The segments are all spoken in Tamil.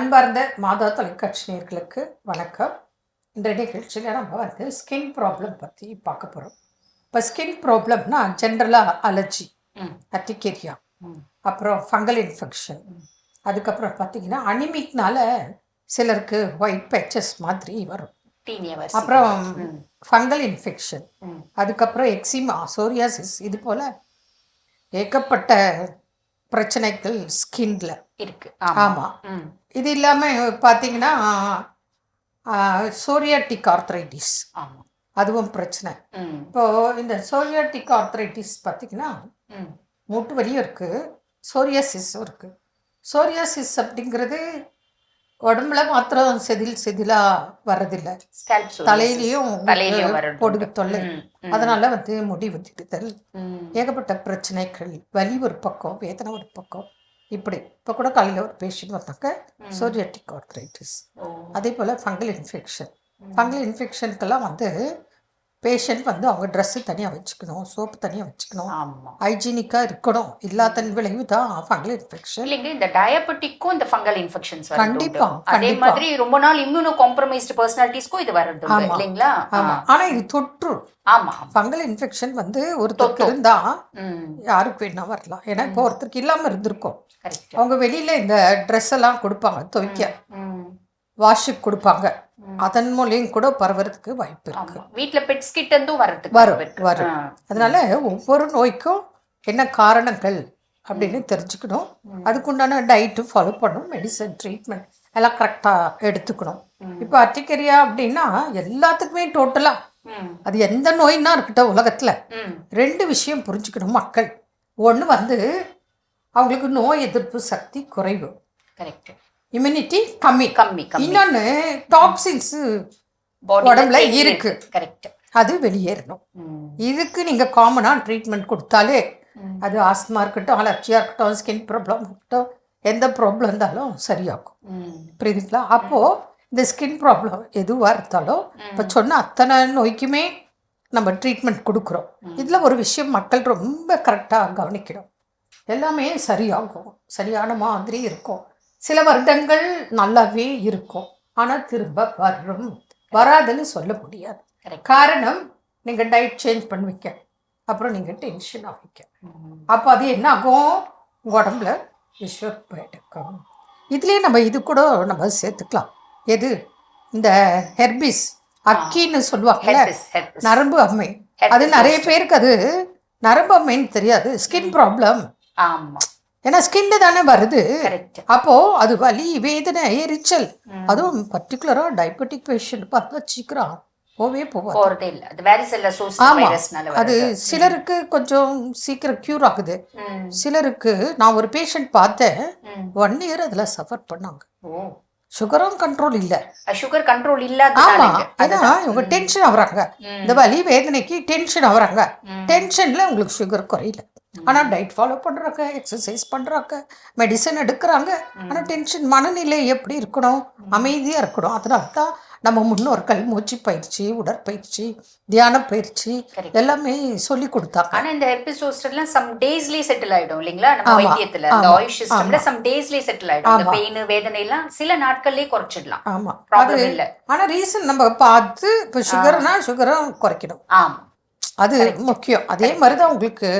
அன்பார்ந்த மாதா தொலைக்காட்சி நேயர்களுக்கு வணக்கம் இந்த நிகழ்ச்சியில் நம்ம வந்து ஸ்கின் ப்ராப்ளம் பற்றி பார்க்க போகிறோம் இப்போ ஸ்கின் ப்ராப்ளம்னா ஜென்ரலாக அலர்ஜி. அட்டிகேரியா. அப்புறம் ஃபங்கல் இன்ஃபெக்ஷன் அதுக்கப்புறம் பார்த்தீங்கன்னா அனிமிக்னால சிலருக்கு ஒயிட் பேச்சஸ் மாதிரி வரும் அப்புறம். Fungal infection. அதுக்கப்புறம் எக்ஸிமா சோரியாசிஸ் இது போல் ஏகப்பட்ட பிரச்சனைகள் ஸ்கின்ல இருக்கு ஆமாம். இது இல்லாமல் பார்த்தீங்கன்னா சோரியாட்டிக் ஆர்த்ரைட்டிஸ் ஆமா அதுவும் பிரச்சனை ம். இப்போது இந்த சோரியாட்டிக் ஆர்த்ரைட்டிஸ் பார்த்தீங்கன்னா. மூட்டு வலியும் இருக்குது சோரியாசிஸும் இருக்குது சோரியாசிஸ் அப்படிங்கிறது உடம்புல மாத்திரம் செதில் செதிலாக வர்றதில்லை Scalp psoriasis. தலையிலையும் பொடுகு. தொல்லை. அதனால வந்து முடி ம். ஏகப்பட்ட பிரச்சனைகள் வலி ஒரு பக்கம் வேதனை ஒரு பக்கம் இப்படி இப்போ கூட காலையில் ஒரு பேஷண்ட் வந்தாங்க. Psoriatic arthritis. அதே போல் ஃபங்கல் இன்ஃபெக்ஷன். ஃபங்கல் இன்ஃபெக்ஷனுக்கெல்லாம் வந்து பேஷண்ட் வந்து அவங்க ட்ரெஸ்ஸு தனியாக வச்சுக்கணும் சோப்பு தனியாக வச்சுக்கணும். ஆமா. ஹைஜீனிக்காக இருக்கணும். இல்லாதன் விளைவு தான் ஃபங்கல் இன்ஃபெக்ஷன் இல்லைங்க இந்த டயபெட்டிக்கும் இந்த ஃபங்கல் இன்ஃபெக்ஷன்ஸ் கண்டிப்பா, அதே. மாதிரி ரொம்ப நாள் இம்யூனோ காம்ப்ரமைஸ்டு பர்சனாலிட்டிஸ்க்கும் இது ஆமா. இல்லைங்களா? ஆமாம் ஆனால் இது தொற்று. ஆமா. ஆமா. ஃபங்கல் இன்ஃபெக்ஷன் வந்து ஒருத்தருக்கு தொற்றும். இருந்தால். யாருக்கு வேணா வரலாம். ஏன்னா இப்போ ஒருத்தருக்கு இல்லாமல் இருந்திருக்கும். அவங்க வெளியில் இந்த ட்ரெஸ் எல்லாம் கொடுப்பாங்க துவைக்க. வாஷுக்கு கொடுப்பாங்க. அதன் மூலியம் கூட பரவறதுக்கு வாய்ப்பு இருக்கு வீட்ல பெட்ஸ் கிட்ட இருந்தும் வரதுக்கு வரும். வரும். அதனால ஒவ்வொரு நோய்க்கும் என்ன காரணங்கள் அப்படின்னு தெரிஞ்சுக்கணும். அதுக்குண்டான டயட்டு ஃபாலோ பண்ணணும் மெடிசன் ட்ரீட்மெண்ட் எல்லாம் கரெக்டாக எடுத்துக்கணும். இப்போ அட்டிக்கரியா அப்படின்னா எல்லாத்துக்குமே டோட்டலாக. அது எந்த நோயினா இருக்கட்டும் உலகத்தில். ரெண்டு விஷயம் புரிஞ்சுக்கணும் மக்கள் ஒன்று வந்து அவங்களுக்கு நோய் எதிர்ப்பு சக்தி குறைவு கரெக்ட் இம்யூனிட்டி கம்மி. கம்மி இன்னொன்று டாக்ஸின்ஸு உடம்புல இருக்கு. கரெக்ட் அது வெளியேறணும். இதுக்கு நீங்கள் காமனாக ட்ரீட்மெண்ட் கொடுத்தாலே அது ஆஸ்மா இருக்கட்டும் அலர்ஜியாக இருக்கட்டும் ஸ்கின் ப்ராப்ளம் இருக்கட்டும் எந்த ப்ராப்ளம் இருந்தாலும் சரியாகும். புரியுதுங்களா? அப்போது இந்த ஸ்கின் ப்ராப்ளம் எதுவாக இருந்தாலும் இப்போ சொன்ன அத்தனை நோய்க்குமே நம்ம ட்ரீட்மெண்ட் கொடுக்குறோம். இதில் ஒரு விஷயம் மக்கள் ரொம்ப கரெக்டாக கவனிக்கணும். எல்லாமே சரியாகும். சரியான மாதிரி இருக்கும். சில வருடங்கள் நல்லாவே இருக்கும். ஆனால் திரும்ப வரும். வராதுன்னு சொல்ல முடியாது. காரணம் நீங்கள் டயட் சேஞ்ச் பண்ணுவீங்க. அப்புறம் நீங்கள் டென்ஷன் ஆவீங்க. அப்போ அது என்ன ஆகும் உடம்புல விஷர் போயிட்டுக்கும் இதுலேயே நம்ம இது கூட நம்ம சேர்த்துக்கலாம். எது? இந்த ஹெர்பிஸ் அக்கின்னு சொல்லுவாங்கல்ல. நரம்பு அம்மை. அது நிறைய பேருக்கு அது நரம்பு அம்மைன்னு தெரியாது. ஸ்கின் ப்ராப்ளம் ஆமா. ஏன்னா ஸ்கின்னு தானே வருது. அப்போ அது வலி வேதனை எரிச்சல். அதுவும் பர்டிகுலராக டயபெட்டிக் பேஷண்ட் பார்த்தா சீக்கிரம் போவே போகாது இல்ல. அது ஆமா. சிலருக்கு கொஞ்சம் சீக்கிரம் க்யூர் ஆகுது. சிலருக்கு நான் ஒரு பேஷண்ட் பார்த்தேன். ஒன் இயர் அதில் சஃபர் பண்ணாங்க. ஓ. சுகரும் கண்ட்ரோல் இல்லை. சுகர் கண்ட்ரோல் ஆமா. இல்லாதனால ஏன்னா இவங்க டென்ஷன் ஆகுறாங்க. இந்த வலி வேதனைக்கு டென்ஷன் ஆகுறாங்க. டென்ஷன்ல உங்களுக்கு சுகர் குறையல. ஆனால் டயட் ஃபாலோ பண்ணுறாங்க எக்ஸசைஸ் பண்ணுறாங்க மெடிசன் எடுக்கிறாங்க. ஆனால் டென்ஷன் மனநிலை எப்படி இருக்கணும்? அமைதியாக இருக்கணும். அதனால தான் நம்ம முன்னோர்கள் மூச்சு பயிற்சி உடற்பயிற்சி தியான பயிற்சி. எல்லாமே சொல்லி கொடுத்தாங்க. ஆனா இந்த எபிசோட்ஸ்லாம் சம் டேஸ்லயே செட்டில் ஆயிடும் இல்லைங்களா? நம்ம ஆமா. வைத்தியத்துல அந்த ஆமா. ஆயுஷ் சிஸ்டம்ல ஆமா. சம் டேஸ்லயே செட்டில் ஆயிடும். ஆமா. பெயின் வேதனை எல்லாம் சில நாட்கள்லயே குறைச்சிடலாம். அது ப்ராப்ளம் இல்ல. ஆனால் ரீசன் நம்ம பார்த்து இப்போ சுகர்னா சுகரும் குறைக்கணும். ஆமா. அது முக்கியம். அதே மாதிரி தான் உங்களுக்கு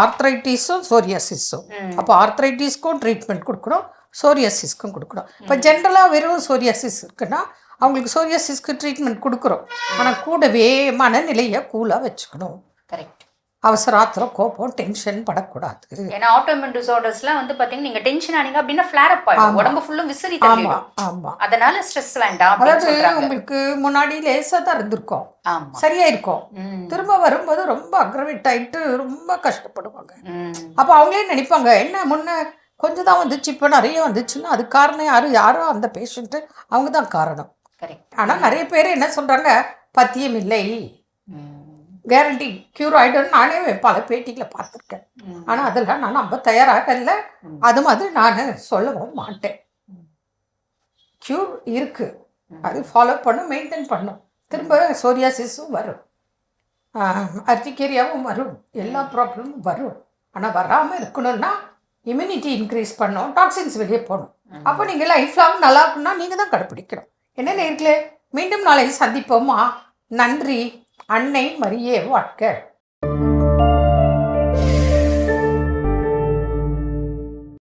ஆர்த்ரைட்டிஸும் சோரியாசிஸும். அப்போ ஆர்த்ரைட்டிஸ்க்கும் ட்ரீட்மெண்ட் கொடுக்கணும் சோரியாசிஸ்க்கும் கொடுக்கணும். இப்போ ஜென்ரலாக வெறும் சோரியாசிஸ் இருக்குன்னா அவங்களுக்கு சோரியாசிஸ்க்கு ட்ரீட்மெண்ட் கொடுக்குறோம். ஆனால் கூடவே மனநிலையை கூலாக வச்சுக்கணும். கரெக்ட் அவசர ஆத்திரம் கோபம் டென்ஷன் படக்கூடாது. ஏன்னா ஆட்டோமின் டிசார்டர்ஸ்லாம் வந்து பாத்தீங்கன்னா நீங்க டென்ஷன் ஆனீங்க அப்படின்னா ஃபிளார் அப். உடம்பு ஃபுல்லும் விசிறி ஆமாம் ஆமாம் அதனால ஸ்ட்ரெஸ் வேண்டாம் அதாவது உங்களுக்கு முன்னாடி லேசாக தான் இருந்திருக்கும். ஆமா. சரியாயிருக்கும். ம். திரும்ப வரும்போது ரொம்ப அக்ரவேட் ஆயிட்டு ரொம்ப கஷ்டப்படுவாங்க. அப்போ அவங்களே நினைப்பாங்க என்ன முன்ன கொஞ்சம் தான் வந்துச்சு இப்போ நிறைய வந்துச்சுன்னா அது காரணம் யாரு? யாரோ அந்த பேஷண்ட்டு அவங்க தான் காரணம். கரெக்ட் ஆனால் நிறைய பேர் என்ன சொல்கிறாங்க பத்தியம் இல்லை. கேரண்டி க்யூர் ஆகிடும்னு நானே பல பேட்டிகளை பார்த்துருக்கேன். ஆனால் அதெல்லாம் நான் நம்ப தயாராக இல்லை. அது மாதிரி நான் சொல்லவும் மாட்டேன். க்யூர் இருக்கு. ம். அது ஃபாலோ பண்ணும் மெயின்டைன் பண்ணும். திரும்ப சோரியாசிஸும் வரும். அர்த்திகேரியாவும் வரும். எல்லா ப்ராப்ளமும் வரும். ஆனால் வராமல் இருக்கணும்னா இம்யூனிட்டி இன்க்ரீஸ் பண்ணும் டாக்ஸின்ஸ் வெளியே போகணும். அப்போ நீங்கள் லைஃப் லாங் நல்லா இருக்குன்னா நீங்கள் தான் கடைப்பிடிக்கணும். என்ன நேர்களே மீண்டும் நாளை சந்திப்போமா? நன்றி. அன்னை மரியே வாழ்க.